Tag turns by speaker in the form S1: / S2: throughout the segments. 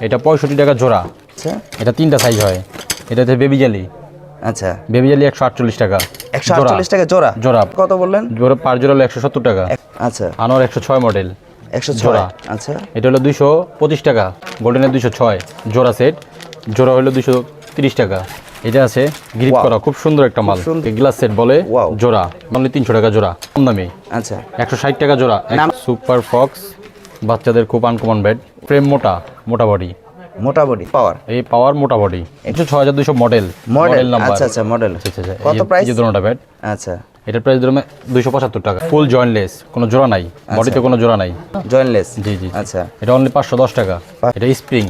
S1: এটা পঁয়ষট্টি টাকা জোড়া।
S2: আচ্ছা।
S1: এটা তিনটা সাইজ হয়। এটাতে বেবি জালি
S2: আচ্ছা।
S1: বেবি জালি একশো আটচল্লিশ টাকা।
S2: একশো আটচল্লিশ টাকা জোড়া?
S1: জোড়া।
S2: কত বললেন?
S1: জোড়া পার জোড়া হলো একশো সত্তর টাকা।
S2: আচ্ছা।
S1: আনোয়ার একশো ছয় মডেল
S2: একশো
S1: জোড়া।
S2: আচ্ছা।
S1: এটা হলো দুইশো পঁচিশ টাকা। গোল্ডেনের দুইশো ছয়। জোড়া সেট জোড়া হলো দুইশো তিরিশ টাকা। এটা আছে গ্রিপ. করা। খুব সুন্দর একটা মাল। গ্লাস সেট বলে জোড়া। মানে তিনশো টাকা জোড়া। কম দামে।
S2: আচ্ছা।
S1: একশো ষাট টাকা জোড়া। সুপার ফক্স বাচ্চাদের খুব আনকমন বেড ফ্রেম মোটা মোটা বডি
S2: মোটামুটি পাওয়ার
S1: এই পাওয়ার মোটা বডি একশো ছয় হাজার দুশো মডেল
S2: মডেল
S1: নাম্বার
S2: আচ্ছা আচ্ছা মডেল
S1: আচ্ছা, আচ্ছা,
S2: কত প্রাইস
S1: এই যে দুটোটা বেড
S2: আচ্ছা।
S1: এটার প্রাইস ধরুন দুইশো পঁচাত্তর টাকা। ফুল জয়েন্টলেস কোনো জোড়া নাই। বডিতে কোনো জোড়া নাই।
S2: জয়েন্টলেস
S1: জি জি
S2: আচ্ছা।
S1: এটা অনলি পাঁচশো দশ টাকা। এটা স্প্রিং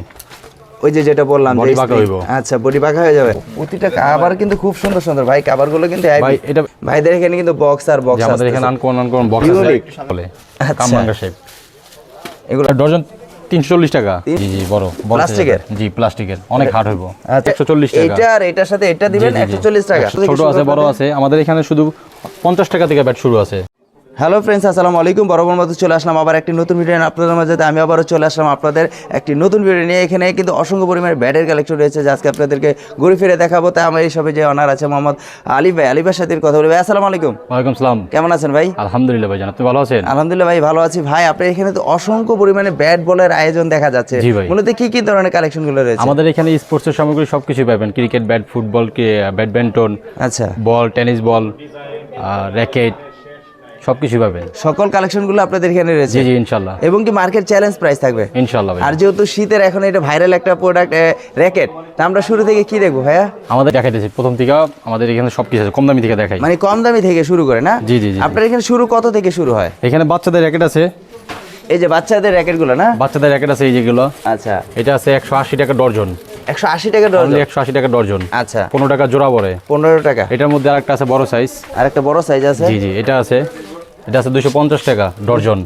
S2: ওই যে যেটা বললাম
S1: বডি বাঁকা
S2: spring। আচ্ছা বডি বাঁকা হয়ে যাবে। প্রতিটা কাবার কিন্তু খুব সুন্দর সুন্দর। ভাই কাবারগুলো কিন্তু
S1: ভাই এটা
S2: ভাইদের এখানে কিন্তু বক্স আর বক্স
S1: আমাদের এখানে আনকমন আনকমন বক্স আছে। বলে।
S2: আচ্ছা।
S1: কামরাঙ্গা শেপ
S2: এগুলো
S1: ডজন তিনশো চল্লিশ টাকা। জি জি বড়
S2: প্লাস্টিকের?
S1: জি প্লাস্টিকের। অনেক হার্ড হইব।
S2: আচ্ছা,
S1: টাকা।
S2: এটা আর এটার সাথে এটা দিবেন টাকা।
S1: ছোট আছে বড় আছে। আমাদের এখানে শুধু পঞ্চাশ টাকা থেকে ব্যাট শুরু আছে।
S2: হ্যালো ফ্রেন্ডস আসসালামু আলাইকুম। বরাবর মতো চলে আসলাম আবার একটি নতুন ভিডিও নিয়ে। আপনাদের মাঝে আমি আবারও চলে আসলাম আপনাদের একটি নতুন ভিডিও নিয়ে। এখানে কিন্তু অসংখ্য পরিমাণে ব্যাটের কালেকশন রয়েছে যে আজকে আপনাদেরকে ঘুরে ফিরে দেখাবো। তাই আমার এই সবে যে অনার আছে মোহাম্মদ আলী ভাই আলী ভাইয়ের সাথে কথা বলি ভাই আসসালামু আলাইকুম।
S1: ওয়ালাইকুম সালাম।
S2: কেমন আছেন ভাই?
S1: আলহামদুলিল্লাহ ভাই আপনি ভালো আছেন?
S2: আলহামদুলিল্লাহ ভাই ভালো আছি। ভাই আপনার এখানে তো অসংখ্য পরিমাণে ব্যাট বলের আয়োজন দেখা যাচ্ছে।
S1: ভাই।
S2: মূলত কি কি ধরনের কালেকশনগুলো রয়েছে?
S1: আমাদের এখানে স্পোর্টসের সামগ্রী সব কিছুই পাবেন ক্রিকেট ব্যাট ফুটবল ব্যাডমিন্টন
S2: আচ্ছা।
S1: বল টেনিস বল র্যাকেট সব কিছুই পাবেন
S2: সকল কালেকশনগুলো আপনাদের এখানে রয়েছে।
S1: জি জি ইনশাল্লাহ।
S2: এবং কি মার্কেট চ্যালেঞ্জ প্রাইস থাকবে?
S1: ইনশাল্লাহ
S2: আর যেহেতু শীতের এখন এটা ভাইরাল একটা প্রোডাক্ট র্যাকেট তা আমরা শুরু থেকে কি দেখব ভাইয়া?
S1: আমাদের দেখাইতেছি প্রথম থেকে আমাদের এখানে সব কিছু আছে কম দামি থেকে দেখাই।
S2: মানে কম দামি থেকে শুরু করে না?
S1: জি, জি।
S2: আপনার এখানে শুরু কত থেকে শুরু হয়?
S1: এখানে বাচ্চাদের র্যাকেট আছে।
S2: এই যে বাচ্চাদের র্যাকেটগুলো না?
S1: বাচ্চাদের র্যাকেট আছে এই যেগুলো।
S2: আচ্ছা।
S1: এটা আছে একশো আশি টাকা ডর্জন।
S2: একশো আশি টাকা ডজন
S1: একশো আশি টাকা ডর্জন।
S2: আচ্ছা।
S1: পনেরো টাকা জোড়া পড়ে
S2: পনেরো টাকা।
S1: এটার মধ্যে আরেকটা আছে বড় সাইজ
S2: আর একটা বড় সাইজ আছে?
S1: জি জি এটা আছে। এটা আছে দুশো পঞ্চাশ টাকা ডর্জন।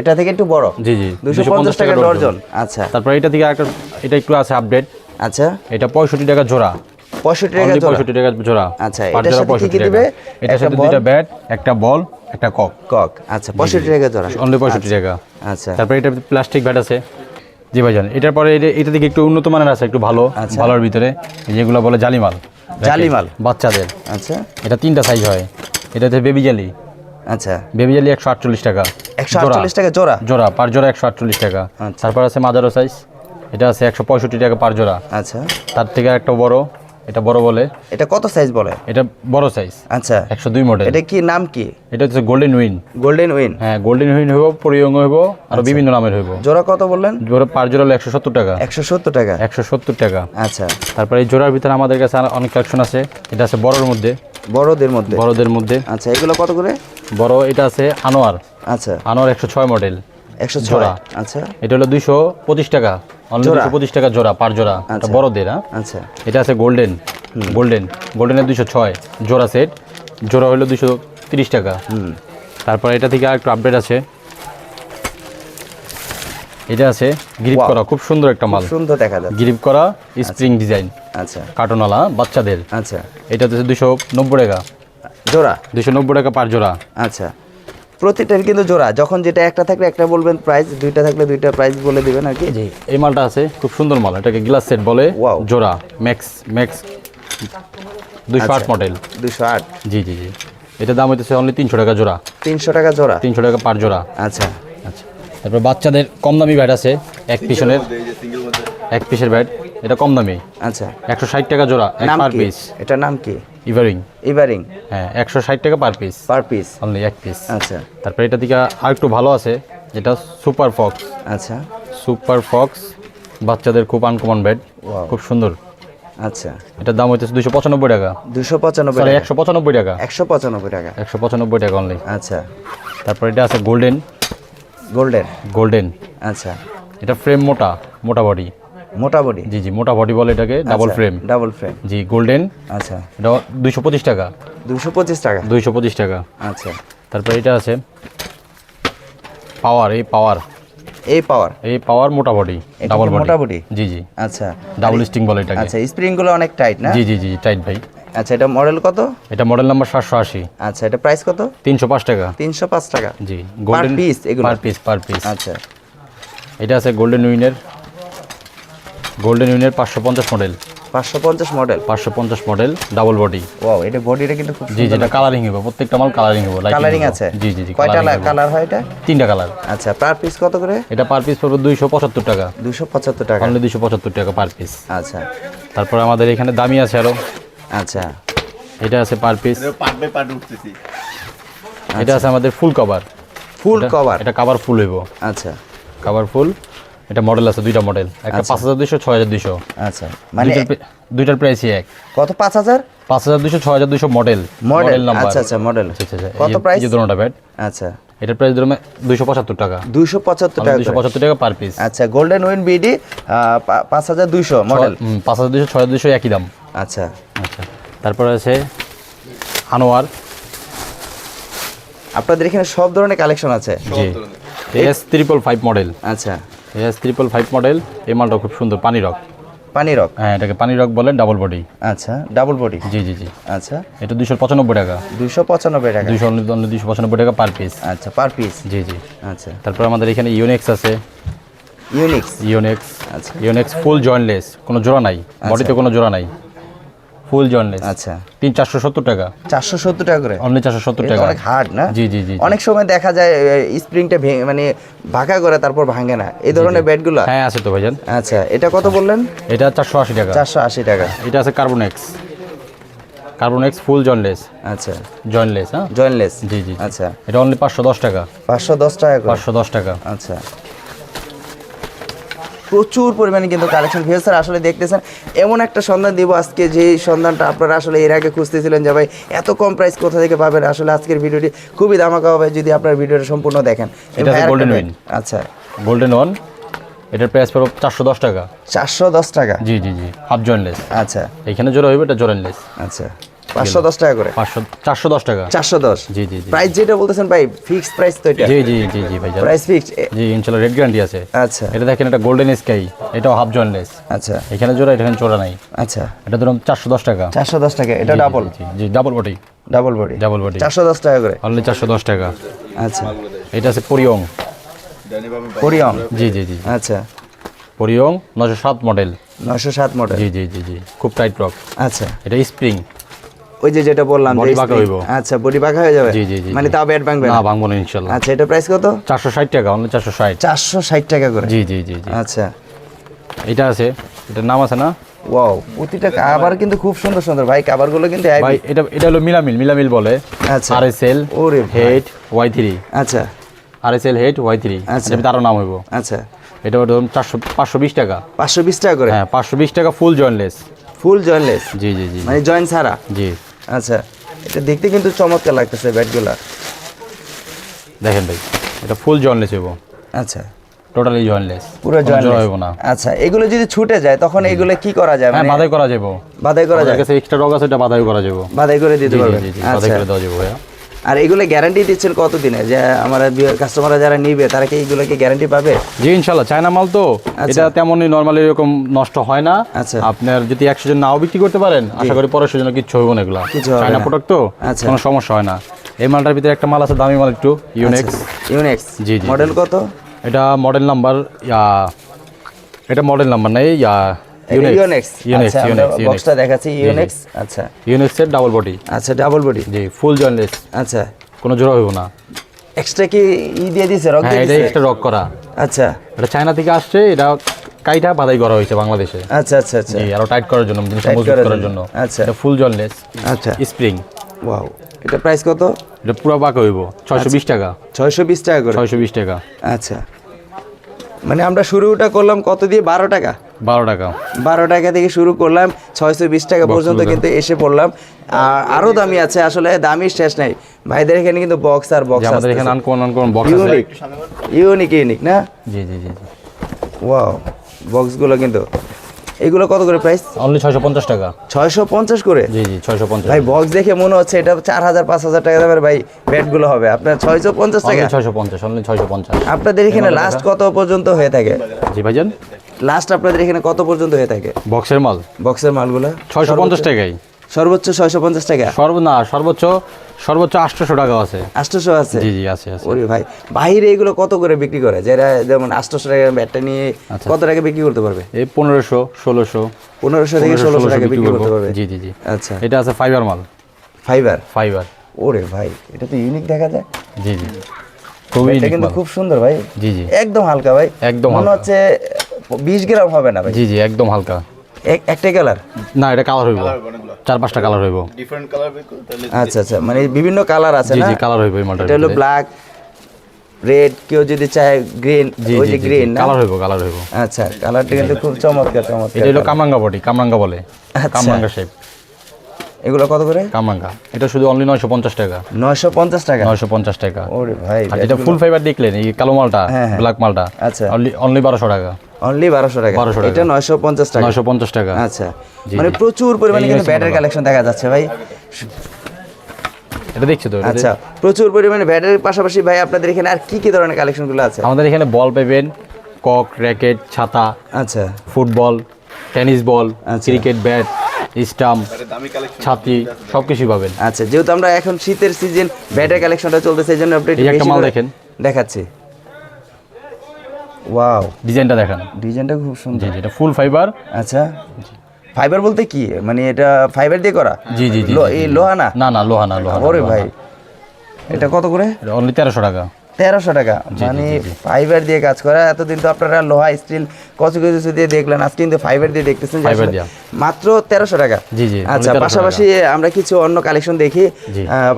S2: এটা থেকে একটু বড়?
S1: জি জি
S2: দুশো পঞ্চাশ টাকা ডজন আচ্ছা।
S1: তারপর এটা থেকে একটা এটা একটু আছে আপডেট
S2: আচ্ছা।
S1: এটা পঁয়ষট্টি টাকা জোড়া।
S2: পঁয়ষট্টি টাকা জোড়া।
S1: পঁয়ষট্টি টাকা জোড়া।
S2: আচ্ছা,
S1: পার জোড়া
S2: দিবে?
S1: টাকা। এটার
S2: একটা
S1: সাথে? দুইটা ব্যাট একটা বল একটা কক
S2: কক আচ্ছা পঁয়ষট্টি টাকা জোড়া।
S1: অনলি পঁয়ষট্টি টাকা।
S2: আচ্ছা।
S1: তারপরে এটা প্লাস্টিক ব্যাট আছে। জি ভাইজান এটার পরে এটা এটা থেকে একটু উন্নত মানের আছে একটু ভালো
S2: আচ্ছা।
S1: ভালোর ভিতরে। যেগুলো বলে জালিমাল।
S2: জালিমাল?
S1: বাচ্চাদের।
S2: আচ্ছা।
S1: এটা তিনটা সাইজ হয়। এটাতে বেবি জালি
S2: আচ্ছা।
S1: বেবি জালি একশো আটচল্লিশ টাকা।
S2: একশো আটচল্লিশ টাকা জোড়া?
S1: জোড়া পার জোড়া একশো আটচল্লিশ টাকা।
S2: আচ্ছা।
S1: তারপর আছে মাদারো সাইজ। এটা আছে একশো পঁয়ষট্টি টাকা পার জোড়া।
S2: আচ্ছা।
S1: তার থেকে একটা বড়। এটা বড় বলে।
S2: এটা কত সাইজ বলে?
S1: এটা বড় সাইজ
S2: আচ্ছা।
S1: একশো দুই মডেল
S2: এটা কি নাম কি?
S1: এটা হচ্ছে গোল্ডেন উইন
S2: গোল্ডেন উইন
S1: হ্যাঁ গোল্ডেন উইন হইব পরিয়ঙ্গ হইব আরও বিভিন্ন নামের হইব।
S2: জোড়া কত বললেন?
S1: জোড়া পার জোড়া হলো একশো সত্তর টাকা।
S2: একশো সত্তর টাকা।
S1: একশো সত্তর টাকা।
S2: আচ্ছা।
S1: তারপরে এই জোড়ার ভিতরে আমাদের কাছে আর অনেক কালেকশন আছে। এটা আছে বড়র মধ্যে।
S2: বড়দের মধ্যে।
S1: বড়দের মধ্যে।
S2: আচ্ছা এগুলো কত করে?
S1: বড় এটা আছে আনোয়ার।
S2: আচ্ছা।
S1: আনোয়ার একশো ছয় মডেল
S2: একশো
S1: জোড়া।
S2: আচ্ছা।
S1: এটা হলো দুইশো পঁচিশ টাকা।
S2: জোড়া?
S1: পঁচিশ টাকা জোড়া পার জোড়া।
S2: আচ্ছা।
S1: বড়দের হ্যাঁ?
S2: আচ্ছা।
S1: এটা আছে গোল্ডেন গোল্ডেন গোল্ডেনের দুশো ছয়। জোড়া সেট জোড়া হলো দুশো তিরিশ টাকা। তারপর এটা থেকে আর একটু আপডেট আছে। এটা আছে গ্রিপ করা। খুব সুন্দর একটা মাল।
S2: সুন্দর দেখা যাচ্ছে।
S1: গ্রিপ করা স্প্রিং ডিজাইন
S2: আচ্ছা।
S1: কার্টনওয়ালা বাচ্চাদের।
S2: আচ্ছা।
S1: এটা হচ্ছে দুশো নব্বই টাকা।
S2: জোড়া?
S1: দুশো নব্বই টাকা পার জোড়া।
S2: আচ্ছা। প্রতিটার কিন্তু জোড়া। যখন যেটা একটা থাকলে একটা বলবেন প্রাইস দুইটা থাকলে দুইটা প্রাইস বলে দিবেন আর কি।
S1: জি এই মালটা আছে খুব সুন্দর মাল। এটাকে গ্লাস সেট বলে. জোড়া ম্যাক্স ম্যাক্স দুশো আট
S2: আচ্ছা।
S1: মডেল
S2: দুশো আট।
S1: জি জি জি। এটা দাম হইতেছে অনলি তিনশো টাকা জোড়া।
S2: তিনশো টাকা জোড়া।
S1: তিনশো টাকা পার জোড়া।
S2: আচ্ছা।
S1: আচ্ছা। তারপর বাচ্চাদের কম দামি ব্যাট আছে এক পিছনের এক পিসের ব্যাট এটা কম দামি।
S2: আচ্ছা।
S1: একশো ষাট টাকা জোড়া এক পার পিস
S2: এটার নাম কি?
S1: ইভারিং
S2: ইভারিং
S1: হ্যাঁ একশো ষাট টাকা per piece
S2: per piece
S1: only এক পিস
S2: আচ্ছা।
S1: তারপরে এটা দিকে আর একটু ভালো আছে যেটা সুপার ফক্স
S2: আচ্ছা।
S1: সুপার ফক্স বাচ্চাদের খুব আনকমন
S2: Wow.
S1: খুব সুন্দর।
S2: আচ্ছা।
S1: এটার দাম হইতেছে দুশো পঁচানব্বই টাকা।
S2: দুশো পঁচানব্বই টাকা।
S1: একশো পঁচানব্বই টাকা।
S2: একশো পঁচানব্বই টাকা।
S1: একশো পঁচানব্বই টাকা অনলি
S2: আচ্ছা।
S1: তারপর এটা আছে গোল্ডেন
S2: গোল্ডেন
S1: গোল্ডেন
S2: আচ্ছা।
S1: এটা ফ্রেম মোটা মোটা বডি
S2: মোটা বডি
S1: জি জি মোটা বডি বলে এটাকে ডাবল ফ্রেম
S2: ডাবল ফ্রেম
S1: জি গোল্ডেন
S2: আচ্ছা।
S1: এটা দুইশো পঁচিশ টাকা।
S2: দুশো পঁচিশ টাকা?
S1: দুইশো পঁচিশ টাকা।
S2: আচ্ছা।
S1: তারপর এটা আছে পাওয়ার এই পাওয়ার
S2: এই পাওয়ার
S1: এই পাওয়ার মোটা বডি ডাবল বডি
S2: মোটা body?
S1: জি জি।
S2: আচ্ছা।
S1: ডাবল স্টিং বলে এটাকে।
S2: আচ্ছা স্প্রিংগুলো অনেক টাইট না?
S1: জি জি জি টাইট ভাই।
S2: আচ্ছা এটা মডেল কত?
S1: এটা মডেল নাম্বার সাতশো আশি।
S2: আচ্ছা এটা প্রাইস কত?
S1: তিনশো পাঁচ টাকা।
S2: তিনশো পাঁচ টাকা।
S1: জি
S2: piece এগুলো?
S1: পার পিস পার পিস
S2: আচ্ছা।
S1: এটা আছে গোল্ডেন উইনের গোল্ডেন ইউনিয়ন পাঁচশো পঞ্চাশ মডেল
S2: পাঁচশো পঞ্চাশ মডেল
S1: পাঁচশো পঞ্চাশ মডেল ডাবল বডি
S2: ওয়াও এটা বডিটা কিন্তু খুব
S1: জি যেটা কালারিং হবে প্রত্যেকটা মাল কালারিং হবে
S2: কালারিং আছে?
S1: জি জি জি
S2: কয়টা কালার হয় এটা?
S1: তিনটা কালার
S2: আচ্ছা পার পিস কত করে?
S1: এটা পার পিস পড়বে দুইশো পঁচাত্তর টাকা।
S2: দুশো পঁচাত্তর টাকা।
S1: অনলি দুইশো পঁচাত্তর টাকা পার পিস
S2: আচ্ছা।
S1: তারপর আমাদের এখানে দামি আছে আরও।
S2: আচ্ছা।
S1: এটা আছে পার পিস এটা আছে আমাদের ফুল কভার
S2: ফুল কভার
S1: এটা কভার ফুল হইব।
S2: আচ্ছা।
S1: কভার ফুল এটা মডেল আছে দুইটা মডেল একটা পাঁচ হাজার দুইশো ছয় হাজার দুইশো।
S2: আচ্ছা। মানে
S1: দুইটার প্রাইসই এক।
S2: কত পাঁচ হাজার?
S1: পাঁচ হাজার দুইশো ছয় হাজার দুইশো মডেল
S2: মডেল
S1: নাম্বার
S2: আচ্ছা আচ্ছা মডেল
S1: আচ্ছা, আচ্ছা, আচ্ছা।
S2: কত প্রাইস
S1: দুটোটা ব্যাট
S2: আচ্ছা।
S1: এটার প্রাইস ধরুন দুইশো পঁচাত্তর টাকা।
S2: দুইশো পঁচাত্তর টাকা
S1: দুইশো। পঁচাত্তর টাকা পার পিস
S2: আচ্ছা গোল্ডেন উইন বিডি পাঁচ হাজার দুইশো মডেল
S1: পাঁচ হাজার দুইশো ছয় হাজার দুইশো একই দাম।
S2: আচ্ছা।
S1: আচ্ছা। তারপরে আছে আনোয়ার।
S2: আপনাদের এখানে সব ধরনের কালেকশন আছে?
S1: জি। এস ত্রিপল ফাইভ মডেল
S2: আচ্ছা।
S1: এস ট্রিপল ফাইভ মডেল এই মালটা খুব সুন্দর পানি রক।
S2: পানি রক?
S1: হ্যাঁ এটাকে পানি রক বলেন ডাবল বডি
S2: আচ্ছা ডাবল বডি
S1: জি জি জি।
S2: আচ্ছা।
S1: এটা দুশো পঁচানব্বই টাকা।
S2: দুশো পঁচানব্বই টাকা।
S1: দুশো দুশো পঁচানব্বই টাকা পার পিস
S2: আচ্ছা পার পিস
S1: জি জি।
S2: আচ্ছা।
S1: তারপর আমাদের এখানে ইউনেক্স আছে।
S2: ইউনিক্স
S1: ইউনেক্স
S2: আচ্ছা।
S1: ইউনেক্স ফুল জয়েন্টলেস কোনো জোড়া নাই। বডিতে কোনো জোড়া নাই। ফুল জয়েন্টলেস
S2: আচ্ছা।
S1: তিন চারশো সত্তর টাকা।
S2: চারশো সত্তর টাকা করে?
S1: অনলি চারশো সত্তর টাকা।
S2: অনেক হার্ড না?
S1: জি জি জি
S2: অনেক সময় দেখা যায় স্প্রিংটা ভেঙে মানে ভাঙা করে তারপর ভাঙে না। এই ধরনের ব্যাটগুলো
S1: হ্যাঁ আছে তো ভাইজান।
S2: আচ্ছা এটা কত বললেন?
S1: এটা চারশো আশি টাকা।
S2: চারশো আশি টাকা।
S1: এটা আছে কার্বনেক্স কার্বনেক্স ফুল জয়েন্টলেস
S2: আচ্ছা।
S1: জয়েন্টলেস হ্যাঁ?
S2: জয়েন্টলেস
S1: জি জি জি।
S2: আচ্ছা।
S1: এটা অনলি পাঁচশো দশ টাকা।
S2: পাঁচশো দশ টাকা
S1: পাঁচশো দশ টাকা।
S2: আচ্ছা। প্রচুর পরিমাণে কিন্তু কালেকশন ভিউ স্যার আসলে দেখতেছেন এমন একটা সন্ধান দিব আজকে যে সন্ধানটা আপনারা আসলে এর আগে খুঁজতেছিলেন যে ভাই এত কম প্রাইস কোথা থেকে পাবেন? আসলে আজকের ভিডিওটি খুবই দামাকা হবে যদি আপনার ভিডিওটা সম্পূর্ণ দেখেন।
S1: এটা
S2: আরেকটা
S1: win।
S2: আচ্ছা।
S1: গোল্ডেন ওয়ান এটার প্রাইস পড়ো চারশো দশ টাকা।
S2: চারশো দশ টাকা?
S1: জি জি জি হাফ জয়েন্টলেস
S2: আচ্ছা।
S1: এখানে জোড়া হইবে এটা জয়েন্টলেস
S2: আচ্ছা। পাঁচশো দশ টাকা করে।
S1: পাঁচশো চারশো দশ টাকা।
S2: চারশো দশ?
S1: জি জি জি।
S2: প্রাইস যেটা বলতেছেন ভাই ফিক্সড প্রাইস তো এটা।
S1: জি জি জি জি ভাইজান
S2: প্রাইস ফিক্সড
S1: জি ইনশাল্লাহ রেড গ্যারান্টি আছে।
S2: আচ্ছা।
S1: এটা দেখেন এটা গোল্ডেন স্কাই এটাও হাফ জয়েন্টলেস
S2: আচ্ছা।
S1: এখানে জোড়া এখানে জোড়া নাই।
S2: আচ্ছা।
S1: এটা ধরুন চারশো দশ টাকা।
S2: চারশো দশ টাকা এটা ডাবল
S1: জি, জি double body
S2: double body
S1: double body
S2: চারশো দশ টাকা করে।
S1: অনলি চারশো দশ টাকা।
S2: আচ্ছা।
S1: এটা আছে পরিয়ং
S2: পরিয়ম
S1: জি জি জি।
S2: আচ্ছা।
S1: পরিয়ং নশো সাত মডেল
S2: নশো সাত মডেল
S1: জি জি জি জি। খুব টাইট রক
S2: আচ্ছা।
S1: এটা স্প্রিং
S2: ওই যে যেটা বললাম যে
S1: বাঁকা
S2: spring। আচ্ছা বডি বাঁকা হয়ে যাবে?
S1: জি, জি, জি,
S2: মানে তাও ব্যাট ভাঙবে
S1: না? ভাঙবো না ইনশাল্লাহ।
S2: আচ্ছা এটা প্রাইস কত?
S1: চারশো ষাট টাকা অনলি চারশো ষাট।
S2: চারশো ষাট টাকা করে?
S1: জি জি জি জি।
S2: আচ্ছা।
S1: এটা আছে এটার নাম আছে না?
S2: ওয়াও প্রতিটা কাবার কিন্তু খুব সুন্দর সুন্দর। ভাই কাবারগুলো কিন্তু
S1: ভাই এটা এটা হলো মিলামিল মিলামিল বলে।
S2: আচ্ছা।
S1: আর এস এল
S2: ওরে।
S1: হেড ওয়াই থ্রি
S2: আচ্ছা।
S1: আর S L head Y three
S2: আচ্ছা।
S1: আরও নাম হইব।
S2: আচ্ছা।
S1: এটা ধরুন চারশো পাঁচশো বিশ টাকা।
S2: পাঁচশো বিশ টাকা করে?
S1: হ্যাঁ পাঁচশো বিশ টাকা ফুল জয়েন্টলেস
S2: ফুল জয়েন্টলেস
S1: জি জি জি
S2: মানে জয়েন্ট ছাড়া?
S1: জি।
S2: আচ্ছা এটা দেখতে কিন্তু চমৎকার লাগতেছে ব্যাটগুলা।
S1: দেখেন ভাই এটা ফুল জয়েন্টলেস হইব।
S2: আচ্ছা।
S1: টোটালি জয়েন্টলেস
S2: পুরো
S1: জয়েন্ট
S2: জয়েন্টলেস
S1: হইব না।
S2: আচ্ছা এগুলো যদি ছুটে যায় তখন এগুলো কি করা যায়?
S1: হ্যাঁ
S2: মানে
S1: বাধাই করা যাবে
S2: বাধাই করা
S1: যাবে
S2: যায়?
S1: কাছে এক্সট্রা রগ আছে এটা বাধাই করা যাব
S2: বাধাই করে দিতে পারবে
S1: জি বাধাই
S2: আচ্ছা।
S1: করে দেওয়া যাবে ভাইয়া।
S2: আর এগুলো গ্যারান্টি দিচ্ছেন কতদিনে? যে আমার কাস্টমাররা যারা নিবে তারা কি এগুলো কি গ্যারান্টি পাবে?
S1: জি ইনশাল্লাহ। চায়না মাল তো এটা তেমনই নর্মালি এরকম নষ্ট হয় না।
S2: আচ্ছা।
S1: আপনার যদি একশো জন নাও বিক্রি করতে পারেন আশা করি পরের জন্য কিচ্ছু হবে না এগুলা।
S2: কিছু
S1: চায়না প্রোডাক্ট তো
S2: আচ্ছা।
S1: কোনো সমস্যা হয় না। এই মালটার ভিতরে একটা মাল আছে দামি মাল একটু ইউনেক্স
S2: ইউনেক্স
S1: জি, জি,
S2: মডেল কত?
S1: এটা মডেল নাম্বার এটা মডেল নাম্বার নেই
S2: ইউনেক্স
S1: ইউনেক্স
S2: আচ্ছা আমরা
S1: ইউনেক্স ইউনেক্স
S2: বক্সটা দেখাচ্ছি ইউনেক্স আচ্ছা।
S1: ইউনেক্সের ডাবল বডি
S2: আচ্ছা ডাবল বডি
S1: জি ফুল জয়েন্টলেস
S2: আচ্ছা।
S1: কোনো জোড়া হইব না।
S2: এক্সট্রা কি ই দিয়ে দিছে? রক
S1: হ্যাঁ
S2: দিয়ে
S1: এটা এক্সট্রা রক করা।
S2: আচ্ছা।
S1: এটা চায়না থেকে আসছে এটা কাইটা বাধাই করা হয়েছে বাংলাদেশে।
S2: আচ্ছা আচ্ছা আচ্ছা।
S1: জি আরও টাইট করার জন্য জিনিসটা মজবুত
S2: করার জন্য। আচ্ছা।
S1: এটা ফুল জয়েন্টলেস
S2: আচ্ছা।
S1: স্প্রিং
S2: ওয়াও এটা প্রাইস কত?
S1: এটা পুরো বাঁকা হইব। ছয়শো বিশ টাকা।
S2: ছয়শো বিশ টাকা করে।
S1: ছয়শো বিশ টাকা।
S2: আচ্ছা। মানে আমরা শুরুটা করলাম কত দিয়ে? বারো টাকা।
S1: বারো টাকা।
S2: বারো টাকা থেকে শুরু করলাম ছয়শো বিশ টাকা পর্যন্ত কিন্তু এসে পড়লাম। আর আরও দামি আছে আসলে দামি শেষ নাই। ভাইদের এখানে কিন্তু বক্স আর বক্স
S1: আমাদের এখানে আনকোন আনকোন বক্স আছে।
S2: ইউনিক ইউনিক ইউনিক না?
S1: জি জি জি
S2: ওয়াও বক্সগুলো কিন্তু এগুলো কত করে প্রাইস
S1: অনলি ছয়শো পঞ্চাশ টাকা।
S2: ছয়শো পঞ্চাশ করে?
S1: জি জি ছয়শো পঞ্চাশ
S2: ভাই বক্স দেখে মনে হচ্ছে এটা চার হাজার পাঁচ হাজার টাকা দামের ভাই ব্যাটগুলো হবে। আপনার ছয়শো পঞ্চাশ টাকা?
S1: অনলি ছয়শো পঞ্চাশ অনলি ছয়শো পঞ্চাশ।
S2: আপনাদের এখানে লাস্ট কত? পর্যন্ত হয়ে থাকে?
S1: জি ভাইজান?
S2: লাস্ট আপনাদের এখানে কত পর্যন্ত হয়ে থাকে?
S1: বক্সের মাল।
S2: বক্সের মালগুলো?
S1: ছয়শো পঞ্চাশ টাকাই।
S2: সর্বোচ্চ ছয়শো পঞ্চাশ টাকা?
S1: সর্ব না সর্বোচ্চ সর্বোচ্চ আটশোশো টাকা আছে।
S2: আটশোশো আছে?
S1: জি জি আছে আছে।
S2: ওরে ভাই বাইরে এগুলো কত করে বিক্রি করে? যারা যেমন আটশোশো টাকা ব্যাটটা নিয়ে
S1: আচ্ছা।
S2: কত টাকা বিক্রি করতে পারবে?
S1: এই পনেরোশো ষোলোশো।
S2: পনেরোশো থেকে ষোলোশো টাকা বিক্রি করতে পারবে?
S1: জি জি জি।
S2: আচ্ছা।
S1: এটা আছে ফাইবার মাল।
S2: ফাইবার?
S1: ফাইবার।
S2: ওরে ভাই এটা তো ইউনিক দেখা যায়।
S1: জি জি। খুবই
S2: এটা কিন্তু খুব সুন্দর ভাই।
S1: জি জি।
S2: একদম হালকা ভাই।
S1: একদম
S2: মনে হচ্ছে বিশ গ্রাম হবে না ভাই?
S1: জি জি একদম হালকা।
S2: এক- একটাই কালার
S1: না এটা কালার হইব। চার পাঁচটা কালার হইব
S3: ডিফারেন্ট কালার
S2: আচ্ছা আচ্ছা মানে বিভিন্ন কালার আছে না
S1: জি কালার হইব এই মালটার
S2: এটা হলো ব্ল্যাক রেড কেউ যদি চায় গ্রিন ওই যে গ্রিন না?
S1: কালার হইব কালার হইব।
S2: আচ্ছা কালারটা কিন্তু খুব চমৎকার চমৎকার
S1: এটা হলো কামরাঙ্গা বডি কামরাঙ্গা বলে।
S2: আচ্ছা।
S1: কামরাঙ্গা শেপ
S2: এগুলো কত করে?
S1: কামরাঙ্গা। এটা শুধু অনলি নয়শো পঞ্চাশ টাকা।
S2: নয়শো পঞ্চাশ টাকা?
S1: নয়শো পঞ্চাশ টাকা।
S2: ওরে ভাই
S1: আর যেটা ফুল ফাইবার দেখলেন এই কালো মালটা
S2: হ্যাঁ, হ্যাঁ।
S1: ব্ল্যাক মালটা
S2: আচ্ছা।
S1: অনলি অনলি বারোশো টাকা।
S2: অনলি বারোশো টাকা।
S1: 1200 টাকা।
S2: এটা টাকা।
S1: নয়শো পঞ্চাশ টাকা।
S2: আচ্ছা। মানে প্রচুর পরিমাণে কিন্তু ব্যাটের কালেকশন দেখা যাচ্ছে ভাই।
S1: এটা দেখছ তো
S2: আচ্ছা প্রচুর পরিমাণে পাশাপাশি ভাই আপনাদের এখানে আর কি কি ধরনের কালেকশনগুলো আছে?
S1: আমাদের এখানে বল পাবেন কক র্যাকেট ছাতা
S2: আচ্ছা।
S1: Football tennis ball. Cricket bat stump ছাতি সব কিছুই পাবেন।
S2: আচ্ছা যেহেতু আমরা এখন শীতের সিজন ব্যাটের কালেকশনটা চলতেছে এই জন্য আপনি একটা
S1: মাল দেখেন।
S2: দেখাচ্ছি। ওয়াও
S1: ডিজাইনটা দেখান।
S2: ডিজাইনটা খুব সুন্দর।
S1: জি এটা ফুল ফাইবার
S2: আচ্ছা। ফাইবার বলতে কি? মানে এটা ফাইবার দিয়ে করা?
S1: জি জি জি
S2: লো- এই লোহা না?
S1: না না লোহা না লোহা
S2: ওরে ভাই। এটা কত করে?
S1: অনলি তেরোশো টাকা।
S2: তেরোশো টাকা। মানে ফাইবার দিয়ে কাজ করা। এতদিন তো আপনারা লোহা স্টিল কচু কচু দিয়ে দেখলেন। আজকে কিন্তু ফাইবার দিয়ে দেখতেছেন। মাত্র তেরোশো টাকা।
S1: জি, জি,
S2: আচ্ছা পাশাপাশি আমরা কিছু অন্য কালেকশন দেখি।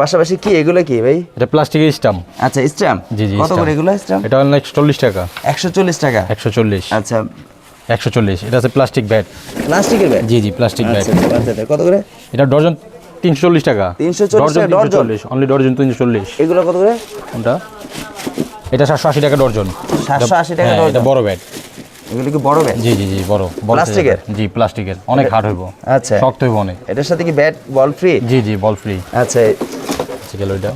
S2: পাশাপাশি কি এগুলো কি ভাই?
S1: এটা প্লাস্টিকের স্টাম্প
S2: আচ্ছা স্ট্যাম্প
S1: জি, জি,
S2: কত করে এগুলো স্ট্যাম্প
S1: এটা অনলি চল্লিশ টাকা।
S2: একশো চল্লিশ টাকা?
S1: একশো চল্লিশ।
S2: আচ্ছা।
S1: একশো চল্লিশ। এটা আছে প্লাস্টিক ব্যাট
S2: প্লাস্টিকের ব্যাগ
S1: জি জি প্লাস্টিক ব্যাট
S2: আচ্ছা আচ্ছা, কত করে?
S1: এটা ডজন তিনশো চল্লিশ টাকা।
S2: 340 টাকা ডর্জন?
S1: চল্লিশ। অনলি ডজন তিনশো চল্লিশ।
S2: এগুলো কত করে?
S1: কোনটা? এটা সাতশো আশি টাকা ডর্জন
S2: 780 টাকা
S1: হ্যাঁ,
S2: ডর্জন?
S1: এটা বড় ব্যাট
S2: এগুলো কি বড় ব্যাগ?
S1: জি জি জি বড়
S2: প্লাস্টিকের?
S1: জি প্লাস্টিকের। অনেক হার্ড হইব।
S2: আচ্ছা।
S1: শক্ত হইব অনেক।
S2: এটার সাথে কি ব্যাট বল ফ্রি
S1: জি জি বল ফ্রি
S2: আচ্ছা।
S1: ঠিক গেল এটা।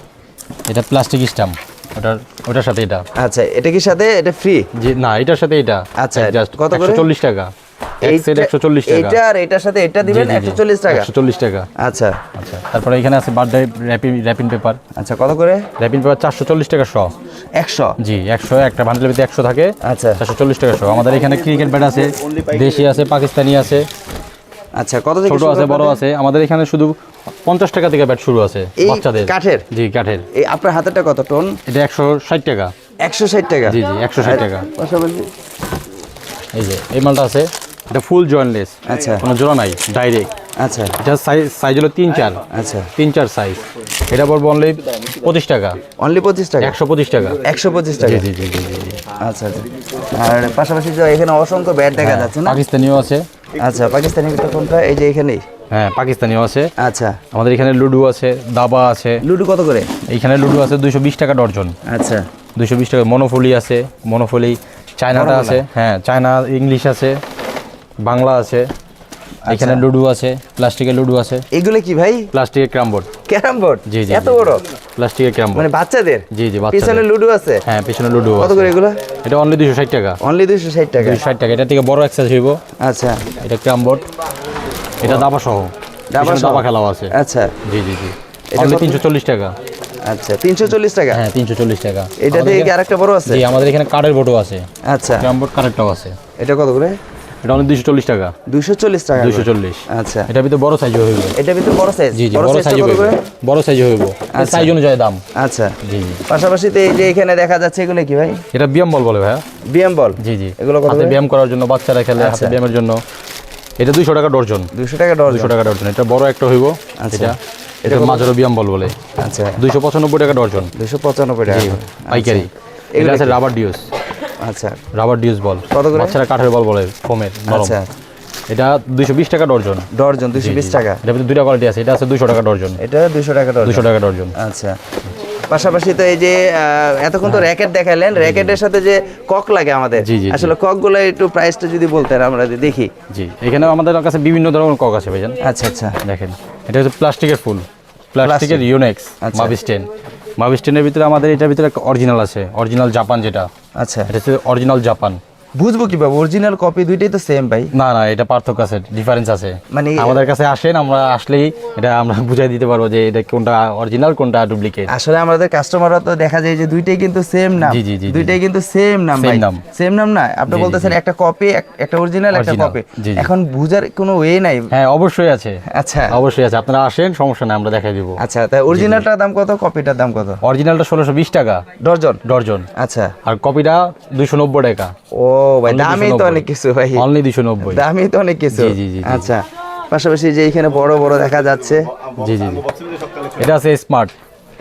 S1: এটা প্লাস্টিক স্টাম্প ওটার ওটার সাথে এটা।
S2: আচ্ছা এটা কি সাথে? এটা ফ্রি
S1: জি না এটার সাথে এটা।
S2: আচ্ছা,
S1: জাস্ট
S2: কত করে?
S1: একশো চল্লিশ টাকা।
S2: এটার সাথে এটা দিবেন টাকা।
S1: টাকা।
S2: আচ্ছা।
S1: আচ্ছা তারপরে এখানে আছে বার্থডে র্যাপিং র্যাপিং পেপার।
S2: আচ্ছা কত করে?
S1: র্যাপিং পেপার চারশো চল্লিশ টাকা শ।
S2: একশো?
S1: জি একশো একটা বান্ডেলের ভিতরে একশো থাকে।
S2: আচ্ছা।
S1: চারশো চল্লিশ টাকা শ। আমাদের এখানে ক্রিকেট ব্যাট আছে দেশি আছে পাকিস্তানি আছে।
S2: আচ্ছা কত থেকে
S1: ছোট আছে বড় আছে। আমাদের এখানে শুধু পঞ্চাশ টাকা থেকে ব্যাট শুরু আছে বাচ্চাদের।
S2: কাঠের?
S1: জি কাঠের।
S2: এই আপনার হাতেরটা কত টন?
S1: এটা একশো ষাট টাকা।
S2: একশো ষাট টাকা।
S1: জি, জি, 160 টাকা। এই যে এই মালটা আছে। এটা ফুল জয়েন্টলেস
S2: আচ্ছা।
S1: কোনো জোড়া নাই ডাইরেক্ট
S2: আচ্ছা।
S1: এটা সাইজ সাইজ হলো তিন চার।
S2: আচ্ছা।
S1: তিন চার সাইজ এটা পড়ব অনলি পঁচিশ টাকা।
S2: অনলি পঁচিশ টাকা?
S1: একশো পঁচিশ টাকা।
S2: একশো পঁচিশ টাকা?
S1: জি জি জি জি।
S2: আচ্ছা আচ্ছা। আর পাশাপাশি যে এখানে অসংখ্য ব্যাট দেখা যাচ্ছে না?
S1: পাকিস্তানিও আছে।
S2: আচ্ছা পাকিস্তানি কোনটা? এই যে এখানেই?
S1: হ্যাঁ পাকিস্তানিও আছে।
S2: আচ্ছা।
S1: আমাদের এখানে লুডু আছে দাবা আছে।
S2: লুডু কত করে?
S1: এইখানে লুডু আছে দুইশো বিশ টাকা ডর্জন।
S2: আচ্ছা।
S1: দুইশো বিশ টাকা। মনোফলি আছে মনোফলি চায়নাটা আছে। হ্যাঁ চায়না ইংলিশ আছে। বাংলা আছে এখানে লুডু আছে প্লাস্টিকের লুডু আছে।
S2: এগুলো কি ভাই?
S1: প্লাস্টিকের ক্রাম বোর্ড।
S2: Carrom board?
S1: জি, জি,
S2: এত বড়?
S1: প্লাস্টিকের ক্রাম
S2: মানে বাচ্চাদের?
S1: জি জি
S2: পিছনে
S1: বাচ্চাদের
S2: লুডো আছে?
S1: হ্যাঁ পিছনে লুডু আছে।
S2: কত করে এগুলো?
S1: এটা অনলি দুশো ষাট টাকা।
S2: অনলি দুইশো ষাট টাকা।
S1: দুশো ষাট টাকা। এটা থেকে বড় এক্সাইজ হইব।
S2: আচ্ছা।
S1: এটা ক্রাম বোর্ড। এটা দাবা সহ।
S2: দাবা সহ?
S1: দাবা খেলাও আছে।
S2: আচ্ছা।
S1: জি জি জি।
S2: এটা
S1: অনলি
S2: কত?
S1: তিনশো চল্লিশ টাকা।
S2: আচ্ছা তিনশো চল্লিশ টাকা?
S1: হ্যাঁ তিনশো চল্লিশ টাকা।
S2: এটা থেকে কি আরেকটা বড় আছে?
S1: জি আমাদের এখানে কার্ডের বোর্ডও আছে।
S2: আচ্ছা।
S1: ক্যারাম বোর্ড কার্ডেরটাও আছে।
S2: এটা কত করে?
S1: এটা অনলি দুশো চল্লিশ টাকা।
S2: দুইশো চল্লিশ টাকা
S1: দুশো
S2: করে।
S1: চল্লিশ।
S2: আচ্ছা।
S1: এটা ভিতরে বড় সাইজ হইব
S2: এটা ভিতরে বড় সাইজ
S1: জি
S2: বড়
S1: সাইজ হইব বড় সাইজ হইব
S2: আচ্ছা।
S1: সাইজ অনুযায়ী দাম।
S2: আচ্ছা।
S1: জি
S2: পাশাপাশি তো এই যে এখানে দেখা যাচ্ছে এগুলো কি ভাই?
S1: এটা ব্যায়াম বল বলে ভাইয়া।
S2: BM ball?
S1: জি জি।
S2: এগুলো কত?
S1: ব্যায়াম করার জন্য বাচ্চারা খেলে হাতে
S2: আচ্ছা।
S1: ব্যায়ামের জন্য। এটা দুইশো টাকা ডর্জন।
S2: দুশো টাকা ডজন
S1: দুশো টাকা ডর্জন। এটা বড় একটা হইব।
S2: আচ্ছা।
S1: এটা এটা মাঝারও ব্যায়াম বল বলে।
S2: আচ্ছা।
S1: দুইশো পঁচানব্বই টাকা ডর্জন।
S2: দুশো পঁচানব্বই টাকা করে।
S1: পাইকারি। এটা আছে রাবার ডিউস।
S2: আচ্ছা।
S1: রাবার ডিউস বল
S2: কত করে?
S1: বাচ্চারা কাঠের বল বলে ফোমের নরম।
S2: আচ্ছা।
S1: এটা দুইশো বিশ টাকা ডর্জন।
S2: ডর্জন দুশো বিশ টাকা?
S1: এটা দুইটা কোয়ালিটি আছে এটা আছে দুইশো টাকা ডর্জন।
S2: এটা দুশো টাকা
S1: দুশো টাকা ডর্জন।
S2: আচ্ছা। পাশাপাশি তো এই যে এতক্ষণ তো র্যাকেট দেখাইলেন র্যাকেটের সাথে যে কক লাগে আমাদের। আসলে ককগুলো একটু প্রাইসটা যদি বলতেন আমরা দেখি।
S1: জি এখানে আমাদের কাছে বিভিন্ন ধরনের কক আছে ভাইজান।
S2: আচ্ছা আচ্ছা।
S1: দেখেন এটা হচ্ছে প্লাস্টিকের ফুল। প্লাস্টিকের ইউনেক্স। মাভিস্টেন মাভিস্টেনের ভিতরে আমাদের এটার ভিতরে অরিজিনাল আছে অরিজিনাল জাপান যেটা।
S2: আচ্ছা।
S1: এটা হচ্ছে অরিজিনাল জাপান
S2: বুঝব কীভাবে অরিজিনাল কপি দুইটাই তো সেম ভাই।
S1: না না এটা পার্থক্য আছে ডিফারেন্স আছে।
S2: মানে
S1: আমাদের কাছে আসেন আমরা আসলেই এটা আমরা বুঝাই দিতে পারব যে এটা কোনটা অরিজিনাল কোনটা ডুপ্লিকেট
S2: আসলে আমাদের কাস্টমাররা তো দেখা যায় যে দুইটাই কিন্তু সেম নাম।
S1: জি, জি, জি।
S2: দুইটাই কিন্তু সেম নাম ভাই।
S1: নাম।
S2: সেম নাম না। আপনি বলতেছেন একটা কপি একটা অরিজিনাল একটা কপি। এখন বুঝার কোনো ওয়ে নাই।
S1: হ্যাঁ অবশ্যই আছে।
S2: আচ্ছা।
S1: অবশ্যই আছে। আপনারা আসেন সমস্যা নাই আমরা দেখাই দিব।
S2: আচ্ছা তাই অরিজিনালটার দাম কত? কপিটার দাম কত?
S1: অরিজিনালটা ষোলোশো বিশ টাকা।
S2: ডর্জন?
S1: ডর্জন।
S2: আচ্ছা।
S1: আর কপিটা দুইশো নব্বই টাকা।
S2: ও ভাই
S1: Only
S2: তো অনেক কিছু ভাই।
S1: অনলি দুশো নব্বই।
S2: দামই তো অনেক কিছু।
S1: জি, জি, জি, জি।
S2: আচ্ছা পাশাপাশি যে এখানে বড় বড় দেখা যাচ্ছে।
S1: জি জি এটা আছে স্মার্ট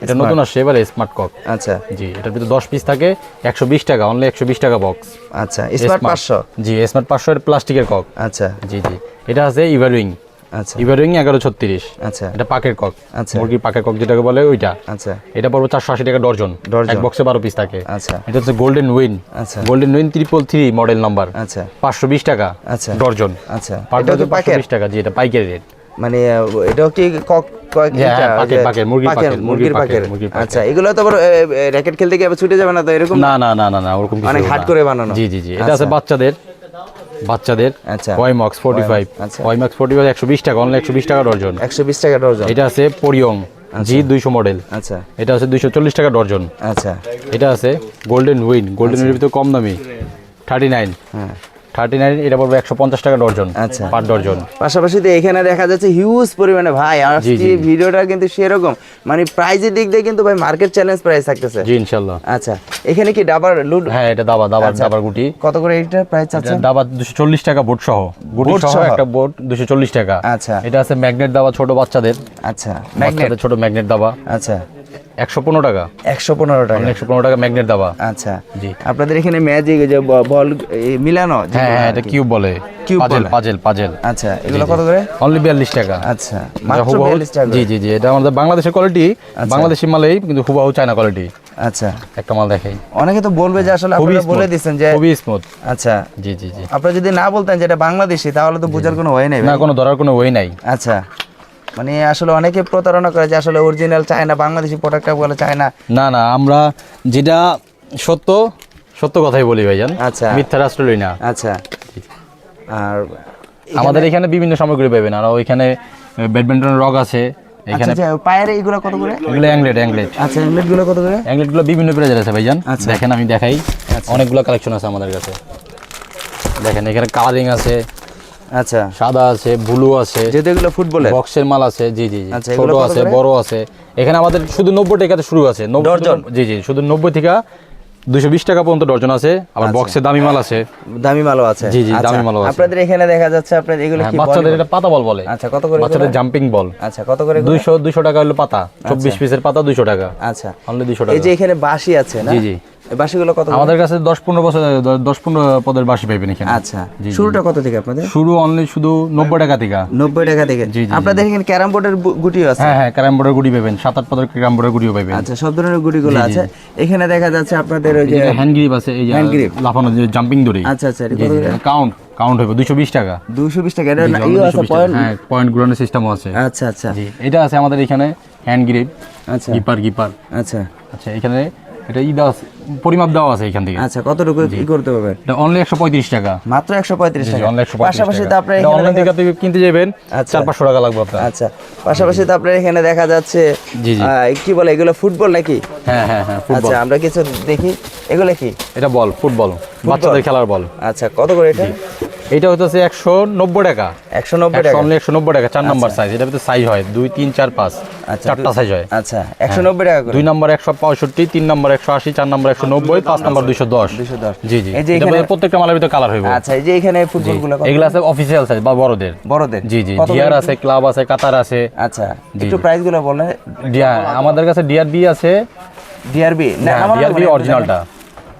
S1: এটা নতুন আসছে এবারে স্মার্ট কক
S2: আচ্ছা।
S1: জি এটার ভিতরে দশ পিস থাকে একশো বিশ টাকা অনলি একশো বিশ টাকা বক্স
S2: আচ্ছা স্মার্ট পাঁচশো?
S1: জি স্মার্ট পাঁচশো এর প্লাস্টিকের কক
S2: আচ্ছা।
S1: জি জি। এটা আছে ইভারুইং
S2: আচ্ছা।
S1: ইভারুইং এগারো ছত্রিশ।
S2: আচ্ছা।
S1: এটা পাকের কক।
S2: আচ্ছা।
S1: মুরগির পাকের কক যেটাকে বলে ওইটা।
S2: আচ্ছা।
S1: এটা পড়ব চারশো আশি টাকা ডর্জন। এক বক্সে বারো পিস থাকে।
S2: আচ্ছা।
S1: এটা হচ্ছে গোল্ডেন উইন
S2: আচ্ছা।
S1: Golden win triple three model number
S2: আচ্ছা।
S1: পাঁচশো বিশ টাকা
S2: আচ্ছা।
S1: ডর্জন
S2: আচ্ছা।
S1: পাঁচশো বিশ টাকা। জি এটা পাইকারি রেট
S2: মানে এটাও কি কক
S1: মুরগির পাকের।
S2: আচ্ছা এগুলো তো আবার র্যাকেট খেলতে গিয়ে ছুটে যাবে না তো এরকম?
S1: না না না না না ওরকম
S2: অনেক। করে বানানো।
S1: জি জি জি। এটা আছে
S2: আচ্ছা।
S1: বাচ্চাদের বাচ্চাদের।
S2: আচ্ছা।
S1: ওয়াইমক্স ফোর্টি ফাইভ
S2: আচ্ছা।
S1: ওয়াইমক্স ফোর্টি ফাইভ একশো বিশ টাকা অনলাইন একশো বিশ টাকা ডর্জন।
S2: একশো বিশ টাকা ডর্জন।
S1: এটা আছে পরিয়ং জি দুইশো মডেল
S2: আচ্ছা।
S1: এটা আছে দুইশো চল্লিশ টাকা ডর্জন।
S2: আচ্ছা।
S1: এটা আছে গোল্ডেন উইন গোল্ডেন উইনের ভিতরে কম দামি। থার্টি নাইন
S2: হ্যাঁ।
S1: থার্টি নাইন এটা পড়বে একশো পঞ্চাশ টাকা ডর্জন
S2: আচ্ছা।
S1: Per dozen.
S2: পাশাপাশি তো এখানে দেখা যাচ্ছে হিউজ পরিমাণে ভাই আজকে ভিডিওটা কিন্তু সেরকম। মানে প্রাইজের দিক দিয়ে কিন্তু ভাই মার্কেট চ্যালেঞ্জ প্রাইস থাকতেছে।
S1: জি ইনশাল্লাহ।
S2: আচ্ছা এখানে কি ডাবার লুড
S1: হ্যাঁ এটা দাবা দাবার। দাবার গুটি।
S2: কত করে প্রাইস
S1: এটা
S2: আছে?
S1: দাবা দুশো চল্লিশ টাকা বোট সহ। গুটি সহ
S2: সহ?
S1: একটা বোট দুশো চল্লিশ টাকা।
S2: আচ্ছা।
S1: এটা আছে ম্যাগনেট দাবা ছোট বাচ্চাদের।
S2: আচ্ছা ম্যাগনেট
S1: ছোট ম্যাগনেট দাবা।
S2: আচ্ছা।
S1: একশো পনেরো টাকা।
S2: একশো পনেরো টাকা।
S1: একশো পনেরো টাকা ম্যাগনেট দাবা।
S2: আচ্ছা।
S1: জি।
S2: আপনাদের এখানে ম্যাজিক যে বল মিলানো
S1: হ্যাঁ হ্যাঁ এটা কিউব বলে।
S2: Cube
S1: puzzle puzzle puzzle.
S2: আচ্ছা এগুলো কত করে?
S1: অনলি বিয়াল্লিশ টাকা।
S2: আচ্ছা মাত্র বিয়াল্লিশ টাকা
S1: জি জি জি এটা আমাদের বাংলাদেশের কোয়ালিটি বাংলাদেশি মালেই কিন্তু হুবাহু চায়না কোয়ালিটি
S2: আচ্ছা।
S1: একটা মাল দেখাই
S2: অনেকে তো বলবে যে আসলে আপনারা বলে দিচ্ছেন যে
S1: খুবই স্মুথ
S2: আচ্ছা।
S1: জি জি জি।
S2: আপনারা যদি না বলতেন যে এটা বাংলাদেশি তাহলে তো বোঝার কোনো ওয়ে নেই
S1: না। কোনো ধরার কোনো ওয়ে নাই।
S2: আচ্ছা। মানে আসলে অনেকে প্রতারণা করে যে আসলে অরিজিনাল চায় না বাংলাদেশি প্রোডাক্টটা বলে চায় না
S1: না না আমরা যেটা সত্য সত্য কথাই বলি ভাইজান।
S2: আচ্ছা।
S1: মিথ্যা রাষ্ট্র লই না।
S2: আচ্ছা। আর
S1: আমাদের এখানে বিভিন্ন সামগ্রী পাবেন আর ওইখানে ব্যাডমিন্টন রগ আছে
S2: আচ্ছা
S1: এখানে
S2: আচ্ছা, পায়ের এইগুলো কত করে?
S1: এগুলো অ্যাংলেট অ্যাংলেট
S2: আচ্ছা গুলো কত করে?
S1: অ্যাংলেটগুলো বিভিন্ন প্রাইজের আছে ভাইজান।
S2: আচ্ছা।
S1: দেখেন আমি দেখাই। অনেকগুলো কালেকশন আছে আমাদের কাছে। দেখেন এখানে কালারিং আছে।
S2: আচ্ছা।
S1: সাদা আছে ব্লু আছে
S2: যেহেতু এগুলো ফুটবলের।
S1: বক্সের মাল আছে জি জি
S2: আচ্ছা,
S1: ছোট আছে বড় আছে। এখানে আমাদের শুধু নব্বই টাকাতে শুরু আছে।
S2: ডর্জন?
S1: জি জি শুধু নব্বই থেকে দুশো বিশ টাকা পর্যন্ত ডর্জন আছে। আবার
S2: আচ্ছা।
S1: বক্সের দামি মাল আছে।
S2: দামি মালও আছে।
S1: জি, জি,
S2: আচ্ছা,
S1: দামি মালও আছে।
S2: আপনাদের এখানে দেখা যাচ্ছে আপনাদের এগুলো
S1: হ্যাঁ,
S2: কি
S1: বাচ্চাদের এটা পাতা বল বলে।
S2: আচ্ছা কত করে
S1: বাচ্চাদের জাম্পিং বল
S2: আচ্ছা কত করে এগুলো?
S1: দুইশো দুইশো টাকা হলো পাতা। চব্বিশ পিসের পাতা দুইশো টাকা।
S2: আচ্ছা।
S1: অনলি দুইশো
S2: এই
S1: টাকা
S2: যে এখানে বাঁশি আছে না?
S1: জি, জি।
S2: এই বাঁশিগুলো কত
S1: আমাদের কাছে দশ পনেরো বছর দশ পনেরো পদের বাসি পাইবেন এখানে।
S2: আচ্ছা। শুরুটা কত থেকে আপনাদের?
S1: শুরু অনলি শুধু নব্বই টাকা থেকে।
S2: নব্বই টাকা থেকে। আপনাদের এখানে ক্যারাম বোর্ডের গুটিও আছে?
S1: হ্যাঁ হ্যাঁ ক্যারাম বোর্ডের গুড়ি পাবেন সাত আট পদের ক্যারাম বোর্ডের গুড়িও পাবেন
S2: আচ্ছা সব ধরনের গুটিগুলো আছে। এখানে দেখা যাচ্ছে আপনাদের ওই যে
S1: হ্যান্ড গ্রিপ আছে এই যে
S2: Hand grip?
S1: লাফানো যে জাম্পিং দড়ি।
S2: আচ্ছা আচ্ছা
S1: কাউন্ট কাউন্ট হবে দুইশো বিশ টাকা।
S2: দুশো বিশ টাকা এটা
S1: 220
S2: আছে পয়েন্ট
S1: হ্যাঁ পয়েন্ট ঘুরানোর সিস্টেমও আছে।
S2: আচ্ছা আচ্ছা।
S1: জি এটা আছে আমাদের এখানে হ্যান্ড গ্রিপ
S2: আচ্ছা।
S1: গিপার গিপার
S2: আচ্ছা।
S1: আচ্ছা এখানে এটা ই দেওয়া পরিমাপ দেওয়া আছে এখান থেকে।
S2: আচ্ছা কতটুকু কি করতে হবে?
S1: এটা অনলি একশো পঁয়ত্রিশ টাকা।
S2: মাত্র একশো পঁয়ত্রিশ টাকা।
S1: অনলি
S2: পাশাপাশি তো আপনার এখানে
S1: অনলাইন থেকে আপনি কিনতে যাবেন
S2: আচ্ছা।
S1: চার পাঁচশো টাকা লাগবে আপনার।
S2: আচ্ছা পাশাপাশি তো আপনার এখানে দেখা যাচ্ছে। কি বলে এগুলো ফুটবল নাকি?
S1: হ্যাঁ হ্যাঁ হ্যাঁ ফুটবল।
S2: আচ্ছা আমরা কিছু দেখি এগুলো কি?
S1: এটা বল ফুটবল বাচ্চাদের খেলার বল।
S2: আচ্ছা কত করে এটা?
S1: এটা হচ্ছে একশো নব্বই টাকা।
S2: একশো নব্বই টাকা?
S1: অনলি একশো নব্বই টাকা চার নাম্বার সাইজ এটা ভিতরে সাইজ হয় দুই তিন চার পাঁচ।
S2: আচ্ছা,
S1: চারটা সাইজ হয়।
S2: আচ্ছা একশো নব্বই টাকা
S1: দুই নম্বর একশো পঁয়ষট্টি তিন নম্বর একশো আশি চার নম্বর একশো নব্বই পাঁচ নম্বর দুইশো দশ।
S2: 210
S1: জি জি।
S2: এই যে
S1: প্রত্যেকটা মালের ভিতরে কালার হইব।
S2: আচ্ছা এই যে এখানে ফুটবলগুলো
S1: এগুলো আছে অফিসিয়াল সাইজ বা বড়দের।
S2: বড়দের।
S1: জি জি।
S2: এটা?
S1: আছে ক্লাব আছে কাতার আছে।
S2: আচ্ছা একটু প্রাইসগুলো বলে
S1: ডিআর আমাদের কাছে ডিআর বি আছে।
S2: ডিআরবি না আমার
S1: ডিআর বি অরিজিনালটা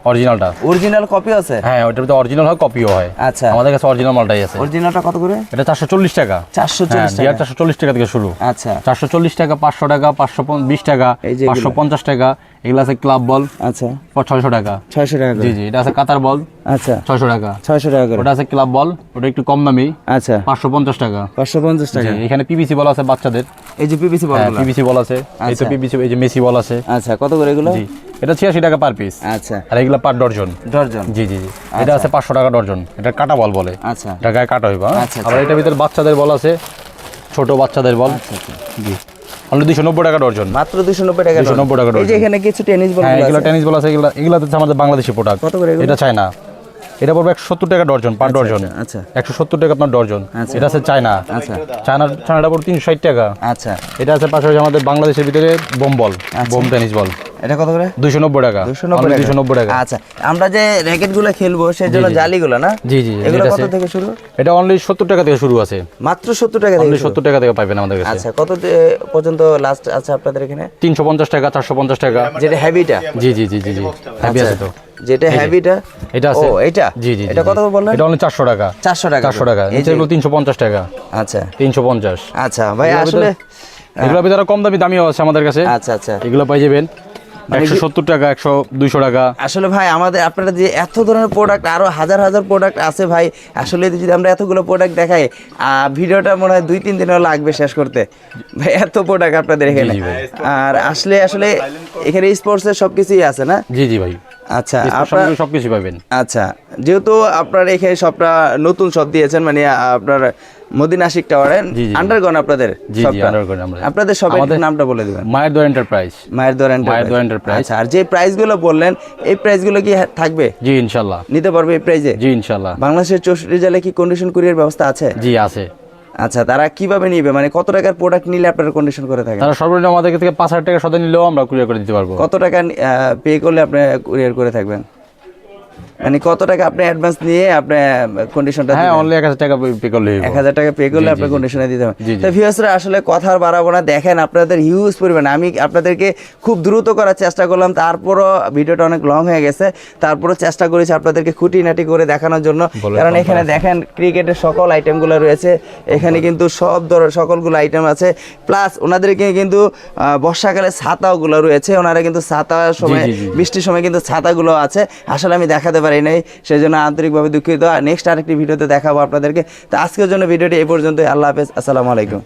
S1: অরিজিনালটা
S2: অরিজিনাল কপি আছে?
S1: হ্যাঁ ওটার ভিতরে অরিজিনাল হয় কপিও হয়।
S2: আচ্ছা।
S1: আমাদের কাছে অরিজিনাল মালটাই আছে।
S2: অরিজিনালটা কত করে?
S1: এটা চারশো চল্লিশ টাকা।
S2: চারশো
S1: হ্যাঁ
S2: চল্লিশ
S1: ডিআর
S2: টাকা।
S1: চারশো চল্লিশ টাকা থেকে শুরু।
S2: আচ্ছা।
S1: চারশো চল্লিশ টাকা পাঁচশো টাকা পাঁচশো বিশ টাকা
S2: এই যে এগুলো।
S1: পাঁচশো পঞ্চাশ টাকা এগুলো আছে ক্লাব বল
S2: আচ্ছা।
S1: ছয়শো টাকা।
S2: ছয়শো টাকা
S1: জি জি এটা আছে কাতার বল
S2: আচ্ছা।
S1: ছয়শো টাকা।
S2: ছয়শো টাকা করে।
S1: ওটা আছে ক্লাব বল ওটা একটু কম দামি।
S2: আচ্ছা।
S1: পাঁচশো পঞ্চাশ টাকা।
S2: পাঁচশো পঞ্চাশ টাকা।
S1: জি, এখানে পিবিসি বল আছে বাচ্চাদের।
S2: এই যে পিপিসি বলগুলো
S1: পিবিসি বল আছে। এই তো
S2: আচ্ছা।
S1: পিবিসি এই যে মেসি বল আছে।
S2: আচ্ছা কত করে এগুলো?
S1: জি। এটা ছিয়াশি টাকা পার পিস
S2: আচ্ছা।
S1: আর এগুলো পার ডর্জন
S2: ডর্জন
S1: জি জি জি। এটা আছে পাঁচশো টাকা ডর্জন এটা কাটা বল বলে।
S2: আচ্ছা।
S1: এটা গায়ে কাটা হইবা
S2: আচ্ছা,
S1: আবার এটার ভিতরে বাচ্চাদের বল আছে ছোট বাচ্চাদের বল। জি। অনলি দুশো নব্বই টাকা ডর্জন
S2: মাত্র দুশো নব্বই টাকা
S1: 290 টাকা
S2: এই যে এখানে কিছু টেনিস বল
S1: হ্যাঁ এগুলো টেনিস বল আছে এগুলো এগুলো হচ্ছে আমাদের বাংলাদেশি প্রোডাক্ট
S2: কত করে
S1: এটা চায়না। এটা পড়বে একশো সত্তর টাকা ডর্জন পার ডর্জন
S2: আচ্ছা
S1: একশো সত্তর টাকা আপনার ডর্জন এটা আছে চায়না।
S2: আচ্ছা।
S1: চায়নার চায়নাটা পড়বে তিনশো ষাট টাকা।
S2: আচ্ছা।
S1: এটা আছে পাশাপাশি আমাদের বাংলাদেশের ভিতরে bomb ball bomb tennis ball
S2: এটা কত করে?
S1: দুইশো নব্বই টাকা।
S2: দুশো নব্বই টাকা। আচ্ছা আমরা যে র্যাকেটগুলো খেলব সেই জন্য জালিগুলো না?
S1: জি জি
S2: এগুলো কত থেকে শুরু?
S1: এটা অনলি সত্তর টাকা থেকে শুরু আছে।
S2: মাত্র সত্তর টাকা থেকে
S1: অনলি
S2: শুরু?
S1: সত্তর টাকা থেকে পাবেন আমাদের কাছে।
S2: আচ্ছা কত পর্যন্ত লাস্ট আছে আপনাদের এখানে?
S1: তিনশো পঞ্চাশ টাকা চারশো পঞ্চাশ টাকা।
S2: যেটা হ্যাভিটা
S1: জি জি জি জি জি। হ্যাপি আছে তো।
S2: যেটা হ্যাভিটা
S1: এটা আছে।
S2: ও এটা
S1: জি জি
S2: এটা কত বললেন?
S1: এটা অনলি চারশো টাকা।
S2: চারশো টাকা।
S1: চারশো টাকা। নিচে এগুলো তিনশো পঞ্চাশ টাকা।
S2: আচ্ছা।
S1: তিনশো পঞ্চাশ।
S2: আচ্ছা ভাই আসলে
S1: এগুলোর ভিতরে কম দামি দামিও আছে আমাদের কাছে।
S2: আচ্ছা আচ্ছা।
S1: এগুলো পাই যাবেন। একশো সত্তর টাকা একশো দুইশো টাকা।
S2: আসলে ভাই আমাদের আপনারা যে এত ধরনের প্রোডাক্ট আরও হাজার হাজার প্রোডাক্ট আছে ভাই আসলে যদি আমরা এতগুলো প্রোডাক্ট দেখাই ভিডিওটা মনে হয় দুই তিন দিনও লাগবে শেষ করতে। ভাই এত প্রোডাক্ট আপনাদের এখানে। আর আসলে আসলে এখানে স্পোর্টসের সব কিছুই আছে না?
S1: জি জি ভাই।
S2: আচ্ছা আপনার
S1: সব কিছু পাবেন।
S2: আচ্ছা যেহেতু আপনার এখানে সবটা নতুন সব দিয়েছেন মানে আপনার মদিনা আশিক টাওয়ারে। আন্ডারগ্রাউন্ড আপনাদের
S1: জি, জি।
S2: আপনাদের সবের নামটা বলে দিবেন।
S1: মায়ের দোয়ার এন্টারপ্রাইজ
S2: মায়ের দোয়ার
S1: মায়ের
S2: এন্টারপ্রাইজ আচ্ছা আর যে প্রাইসগুলো বললেন এই প্রাইসগুলো কি হ্যাঁ থাকবে?
S1: জি
S2: নিতে পারবে এই প্রাইজে
S1: জি
S2: বাংলাদেশের চৌষট্টি জেলায় কি কন্ডিশন কুরিয়ার ব্যবস্থা আছে?
S1: জি আছে।
S2: আচ্ছা তারা কীভাবে নিবে? মানে কত টাকার প্রোডাক্ট নিলে আপনারা কন্ডিশন করে থাকেন?
S1: তারা সর্বনিম্ন আমাদের থেকে পাঁচ হাজার টাকা সদাই নিলেও আমরা কুরিয়ার করে দিতে পারব।
S2: কত টাকা পে করলে আপনি কুরিয়ার করে থাকবেন? মানে কত টাকা আপনি অ্যাডভান্স নিয়ে আপনি কন্ডিশনটা
S1: হ্যাঁ অনলি এক হাজার টাকা পে করলে
S2: এক হাজার টাকা পে করলে আপনি কন্ডিশনে দিতে হবে। তো ভিউয়ার্সরা আসলে কথা আর বাড়াবো না দেখেন আপনাদের হিউজ পরিমাণে। আমি আপনাদেরকে খুব দ্রুত করার চেষ্টা করলাম তারপরও ভিডিওটা অনেক লং হয়ে গেছে। তারপরও চেষ্টা করেছি আপনাদেরকে খুঁটিনাটি করে দেখানোর জন্য। কারণ এখানে দেখেন ক্রিকেটের সকল আইটেমগুলো রয়েছে। এখানে কিন্তু সব ধরনের সকলগুলো আইটেম আছে। প্লাস ওনাদেরকে কিন্তু বর্ষাকালে ছাতাগুলো রয়েছে। ওনারা কিন্তু ছাতা সময়। বৃষ্টির সময় কিন্তু ছাতাগুলো আছে। আসলে আমি দেখাতে পারি নাই সেই জন্য আন্তরিকভাবে দুঃখিত। আর নেক্সট আরেকটি ভিডিওতে দেখাবো আপনাদেরকে। তো আজকের জন্য ভিডিওটি এই পর্যন্তই। আল্লাহ হাফেজ। আসসালামু আলাইকুম।